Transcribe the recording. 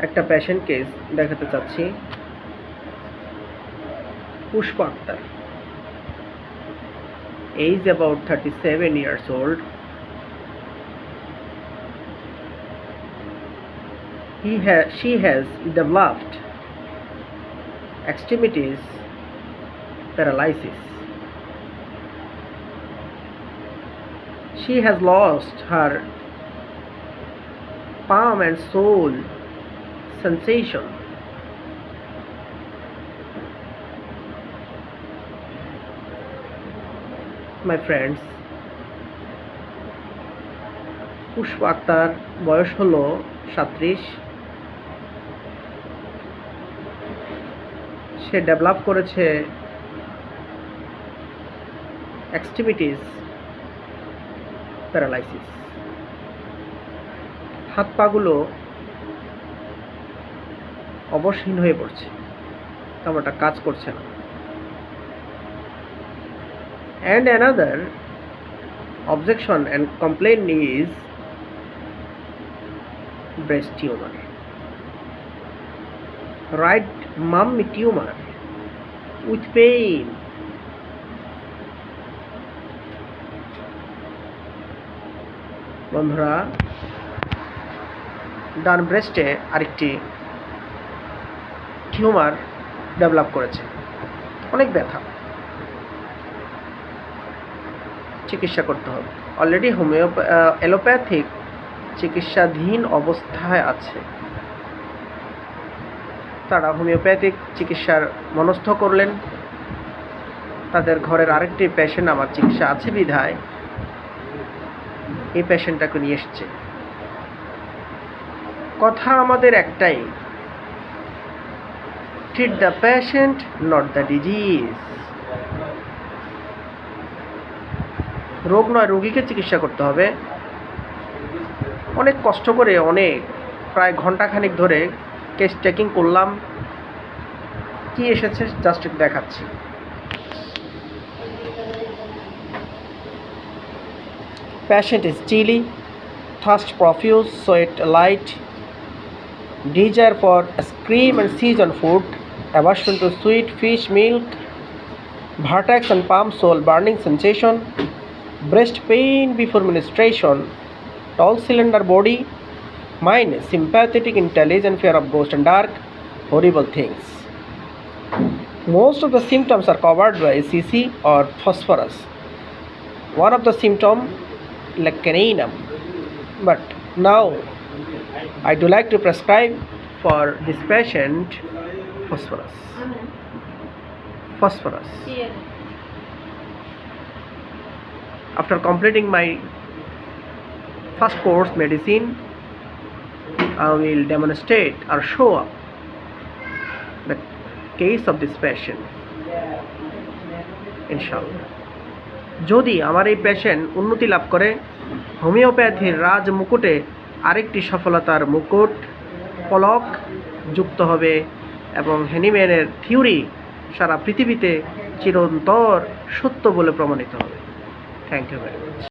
একটা patient case দেখাতে চাচ্ছি Pushpa Akter age about 37 years old he ha- she has developed extremities paralysis she has lost her palm and soul Sensation. My friends Pushpa Akter বয়স হলো সাত্রিশ। সে develop করেছে extremities paralysis হাত পাগুলো অবসীন হয়ে পড়ছে। খামারটা কাজ করছে না। And another objection and complain is breast tumour right ma'am tumour with pain বন্ধুরা, ডান ব্রেস্টে আরেকটি টিউমার ডেভেলপ করেছে। অনেক ব্যথা। চিকিৎসা করতে হবে। অলরেডি হোমিওপ্যা অ্যালোপ্যাথিক চিকিৎসাধীন অবস্থায় আছে। তারা হোমিওপ্যাথিক চিকিৎসার মনস্থ করলেন। তাদের ঘরের আরেকটি পেশেন্ট আমার চিকিৎসা আছে বিধায়। এই পেশেন্টটাকে নিয়ে এসছে। কথা আমাদের একটাই treat the patient not the disease রোগ নয় রোগীকে চিকিৎসা করতে হবে। অনেক কষ্ট করে অনেক প্রায় ঘন্টাখানিক ধরে কেস চেকিং করলাম। কি এসেছে জাস্ট দেখাচ্ছি। Is chilly, thirst profuse, sweat light, desire for scream and seize on food, aversion to sweet fish milk, vertex and palm sole burning sensation, breast pain before menstruation, tall cylinder body, mind sympathetic intelligent fear of ghost and dark, horrible things. Most of the symptoms are covered by CC or phosphorus. One of the symptom lecaninum. But now I do like to prescribe for this patient phosphorus. Phosphorus. After completing my first course medicine I will demonstrate R show up the case of this passion ইনশাল্লাহ যদি আমার এই patient উন্নতি লাভ করে হোমিওপ্যাথির রাজ মুকুটে আরেকটি সফলতার মুকুট পলক যুক্ত হবে এবং হ্যানিম্যানের থিওরি সারা পৃথিবীতে চিরন্তর সত্য বলে প্রমাণিত হবে। Thank you very much